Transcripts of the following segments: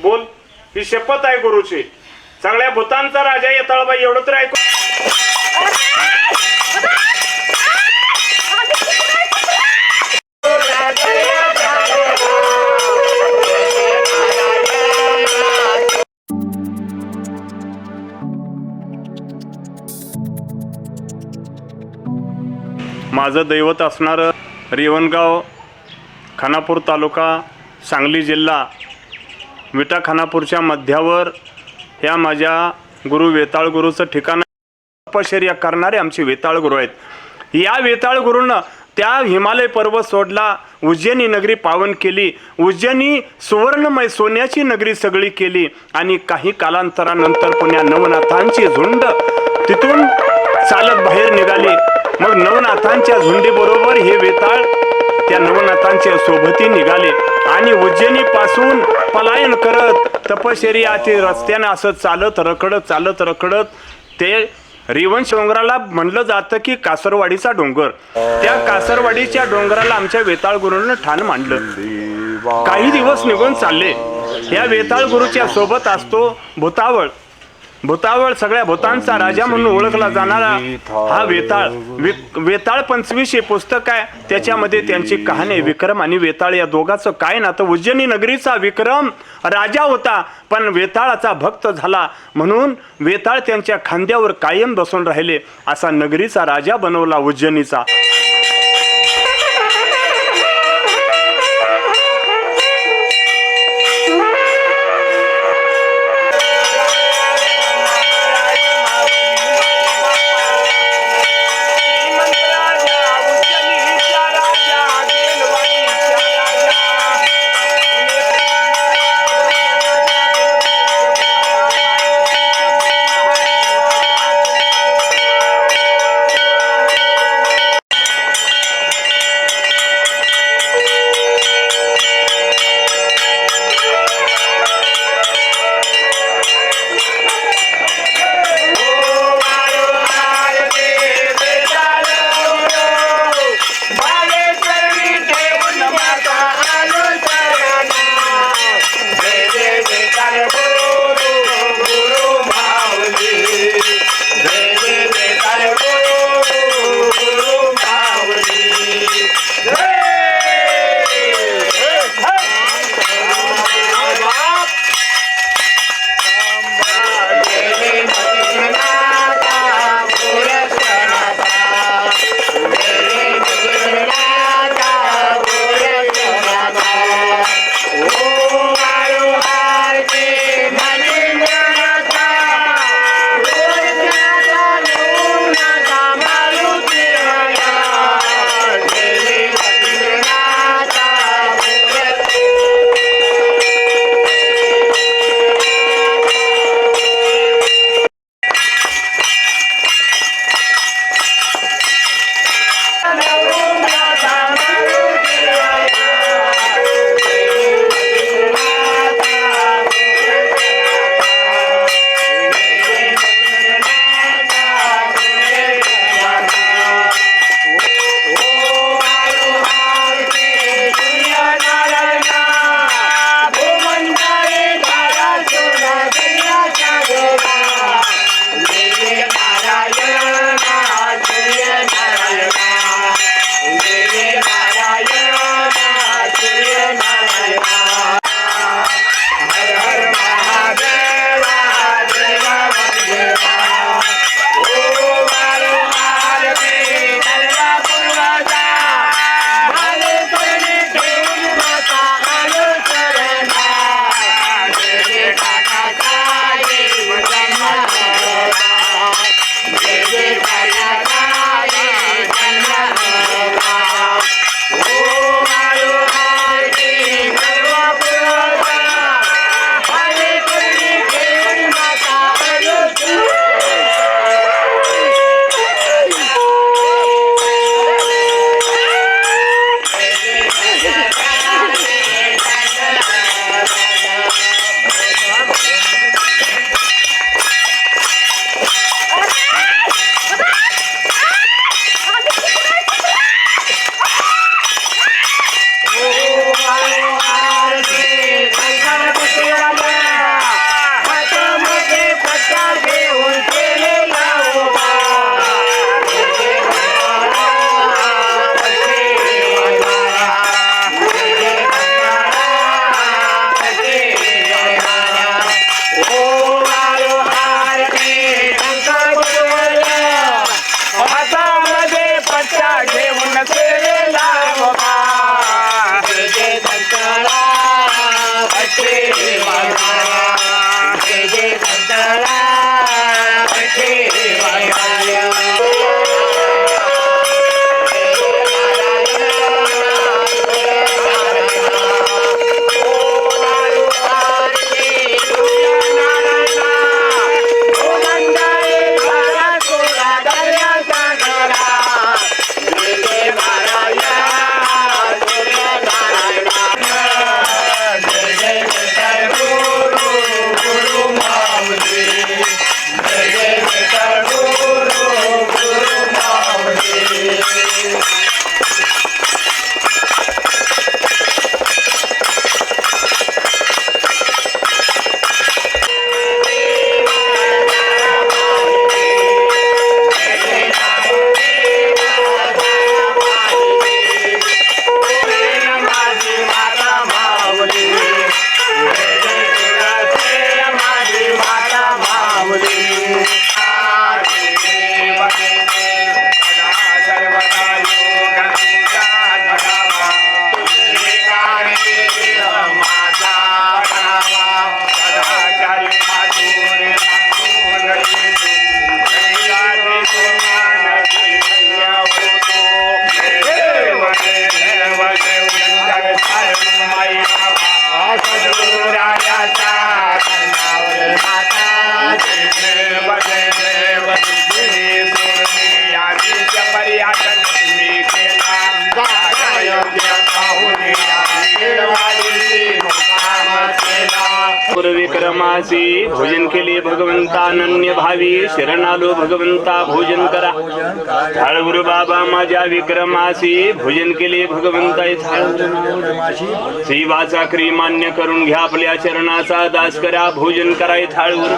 बोल. ही शपथ आहे गुरुची. सगळ्या भूतांचा राजा येताळबाई. एवढं तर ऐकू माझं दैवत असणारं रेवणगाव खानापूर तालुका सांगली जिल्हा विटा खानापूरच्या मध्यावर ह्या माझ्या गुरु वेताळ गुरुचं ठिकाण आहे. तपश्चर्या करणारे आमचे वेताळ गुरु आहेत. या वेताळ गुरुनं त्या हिमालय पर्वत सोडला उज्जैनी नगरी पावन केली उज्जैनी सुवर्णमय सोन्याची नगरी सगळी केली आणि काही कालांतरानंतर पुण्या नवनाथांची झुंड तिथून चालत बाहेर निघाली. मग नवनाथांच्या झुंडीबरोबर हे वेताळ त्या नवनाथांच्या सोबती निघाले. आणि उज्जैनी पासून पलायन करत तपश्चर्याचे रस्त्याने असं चालत रखडत चालत रखडत ते रिवंश डोंगराला म्हणलं जातं की कासरवाडीचा डोंगर. त्या कासरवाडीच्या डोंगराला आमच्या वेताळ गुरुनं ठाण मांडलं. काही दिवस निघून चालले. या वेताळ गुरुच्या सोबत असतो भुतावळ. भूतावळ सगळ्या भूतांचा राजा म्हणून ओळखला जाणारा हा वेताळ. वेताळ पंचवीस हे पुस्तक आहे. त्याच्यामध्ये त्यांची कहाणी विक्रम आणि वेताळ या दोघांचं काय ना तर उज्जैनी नगरीचा विक्रम राजा होता पण वेताळाचा भक्त झाला म्हणून वेताळ त्यांच्या खांद्यावर कायम बसून राहिले. असा नगरीचा राजा बनवला उज्जैनीचा. समासी भोजन केले भगवंता अनन्य भावी शरण आलो भगवंता भोजन करा थाळ गुरु बाबा माझ्या विक्रमासी भोजन केले भगवंता शिवाचा क्री मान्य करून घ्या आपल्या चरणाचा दास करा भोजन कराय थाळूर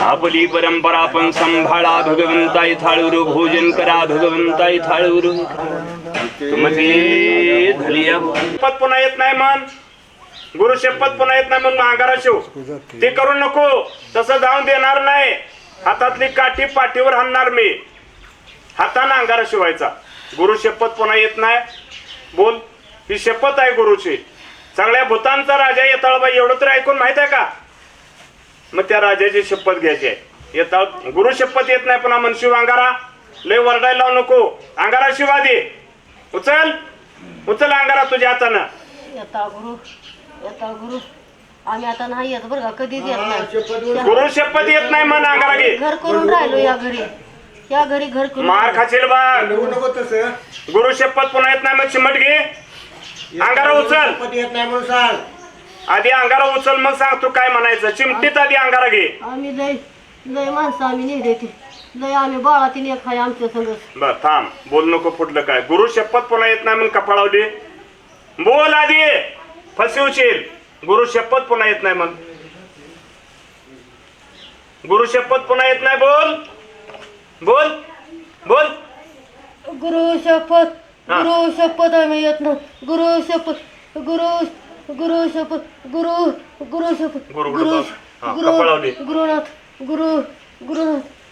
आपली परंपरा पण सांभाळा भगवंता थाळूर भोजन करा भगवंता थाळूर तुमची पुन्हा येत नाही मान। गुरु शपथ पुन्हा येत नाही म्हणून अंगारा शिव. ते करू नको. तसं जाऊन देणार नाही. हातातली काठी पाठीवर हाणणार मी. हाताने अंगारा शिवायचा. गुरु शपथ पुन्हा येत नाही. बोल ही शपथ आहे गुरुची. सगळ्या भूतांचा राजा येताळबाई. एवढं तर ऐकून माहीत आहे का? मग त्या राजाची शपथ घ्यायची आहे. येताळ गुरु शपथ येत नाही पुन्हा मनशिव अंगारा. लय वरडायला लावू नको. अंगारा शिवा दे उचल. उचल अंगारा तुझ्या हातानं. येता गुरु आम्ही आता नाही येत बरं का कधीच येत नाही. गुरु शपथ येत नाही मन अंगारा घे घर करून राहिलो या घरी. या घरी घर करून मार खाशील बघ नको तसं. गुरु शपथ पुन्हा येत नाही मग चिमट घे. अंगारा उचल. पती येत नाही म्हणून सांग. आधी अंगारा उचल मग सांग तू काय म्हणायचं. चिमटीत आधी अंगारा घे. आम्ही लय लय माणसं आम्ही नाही देते लय आम्ही बाळातीन एक आहे आमच्या संग. बर थांब. बोल नको फुटलं काय. गुरु शपथ पुन्हा येत नाही म्हणून कपाळावली. बोल आधी. फसवशील गुरु शपथ पुन्हा येत नाही मग गुरु शपथ पुन्हा येत नाही बोल. बोल. बोल. गुरु शपथ हा. गुरु शपथ आम्ही येत नाही. गुरु शपथ गुरु गुरु शपथ गुरु गुरु शपथ. गुरु गुरु हा, कपाळावली. गुरु गुरुनाथ गुरु गुरुनाथ.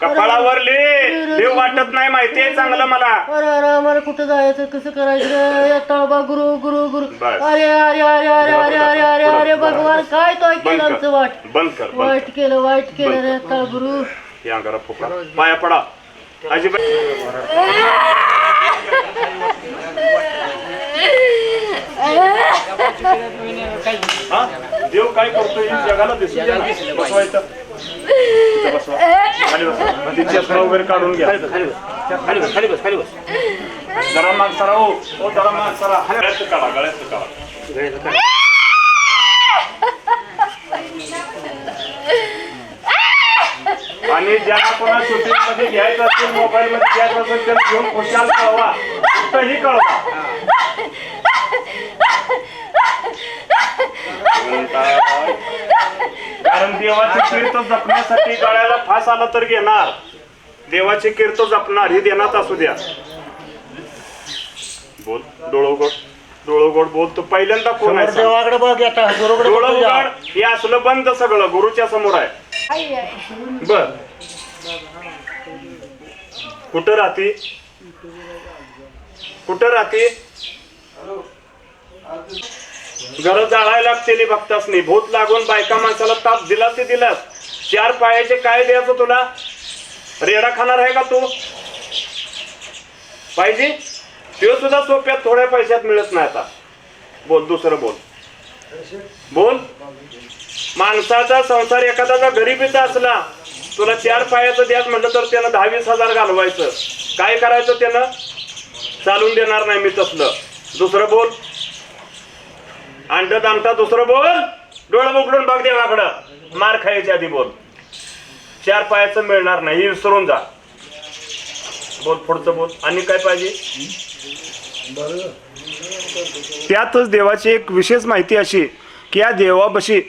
कपाळावर लिह लिह वाटत नाही माहितीये चांगलं मला. अरे अरे आम्हाला कुठं जायचं? कसं करायचं? रे? तळबा गुरु गुरु गुरु. बस. अरे अरे अरे अरे अरे अरे अरे अरे भगवान काय तो बंद केलं आमचं कर वाट? बंद कर बंद वाईट केलं वाईट केलं रे तळ गुरु. कर. या अंगारा फुका. पाया पडा. अजिबात. हा? देव काय करतोय? हे जगाला दिसू द्या ना. बसवायचं. इथं वगैरे काढून बसा मग ती चष्मा वगैरे काढून बस जरा माग सरा हो हो, जरा माग सरा गळ्यात काढा गळ्यात काढा आणि ज्यांना कोणा शूटिंगमध्ये घ्यायचं असेल मोबाईल मध्ये घ्यायचं असेल त्यांना घेऊन खुशाल कळवा कुठंही कळवा कारण देवाचे कीर्त जपण्यासाठी गळ्याला फास आला तर घेणार. देवाचे कीर्त जपणार ही देण्यात असू द्या. बोल डोळोगोड डोळोगोड बोल तू पहिल्यांदा कोण आहे सांग? देवाकडे बघ आता गुरुकडे डोळं बघ तुझ्या. उघड हे असलं बंद सगळं गुरुच्या समोर आहे. बर. कुठं राहते? कुठं राहते? घर जाळायला लागतेली भक्तासनी. भूत लागून बायका माणसाला ताप दिला ते दिलास. चार पायाचे काय द्यायचं तुला? रेडा खाणार आहे का तू? पाहिजे? ते सुद्धा सोप्यात थोड्या पैशात मिळत नाही आता. बोल दुसरं बोल. बोल. माणसाचा संसार एखाद्याचा गरीबीचा असला तुला चार पायाचं द्यास म्हटलं तर त्यानं दहा वीस हजार घालवायचं. काय करायचं त्यानं? चालून देणार नाही मी तसलं. दुसरं बोल. अंड आमचा दुसरं बोल. डोळं उघडून बघ देवाकडं. मार खायच्या आधी बोल. चार पायाचं मिळणार नाही. विसरून जा. बोल पुढचं बोल. आणि काय पाहिजे? त्यातच देवाची एक विशेष माहिती अशी की या देवापाशी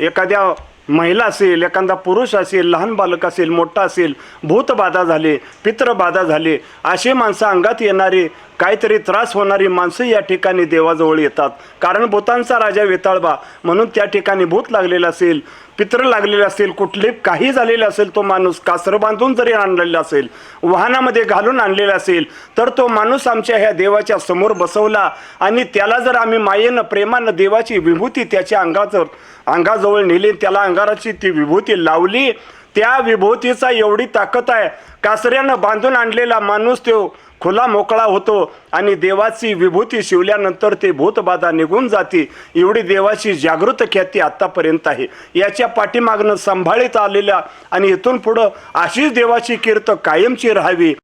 एखाद्या महिला असेल एखादा पुरुष असेल लहान बालक असेल मोठा असेल भूतबाधा झाले पित्रबाधा झाले असे माणसं अंगात येणारे काहीतरी त्रास होणारी माणसं या ठिकाणी देवाजवळ येतात. कारण भूतांचा राजा वेताळबा म्हणून त्या ठिकाणी भूत लागलेलं असेल. पित्र लागलेले असेल कुठले काही झालेले असेल तो माणूस कासर बांधून जरी आणलेला असेल वाहनामध्ये घालून आणलेला असेल तर तो माणूस आमच्या ह्या देवाच्या समोर बसवला आणि त्याला जर आम्ही मायेनं प्रेमानं देवाची विभूती त्याच्या अंगाचं अंगाजवळ नेली त्याला अंगाराची ती विभूती लावली त्या विभूतीचा एवढी ताकद आहे. कासऱ्यानं बांधून आणलेला माणूस तो खुला मोकळा होतो आणि देवाची विभूती शिवल्यानंतर ते भूतबाधा निघून जाते. एवढी देवाची जागृत ख्याती आत्तापर्यंत आहे. याच्या पाठीमागनं सांभाळीत आलेल्या आणि इथून पुढं अशीच देवाची कीर्त कायमची राहावी.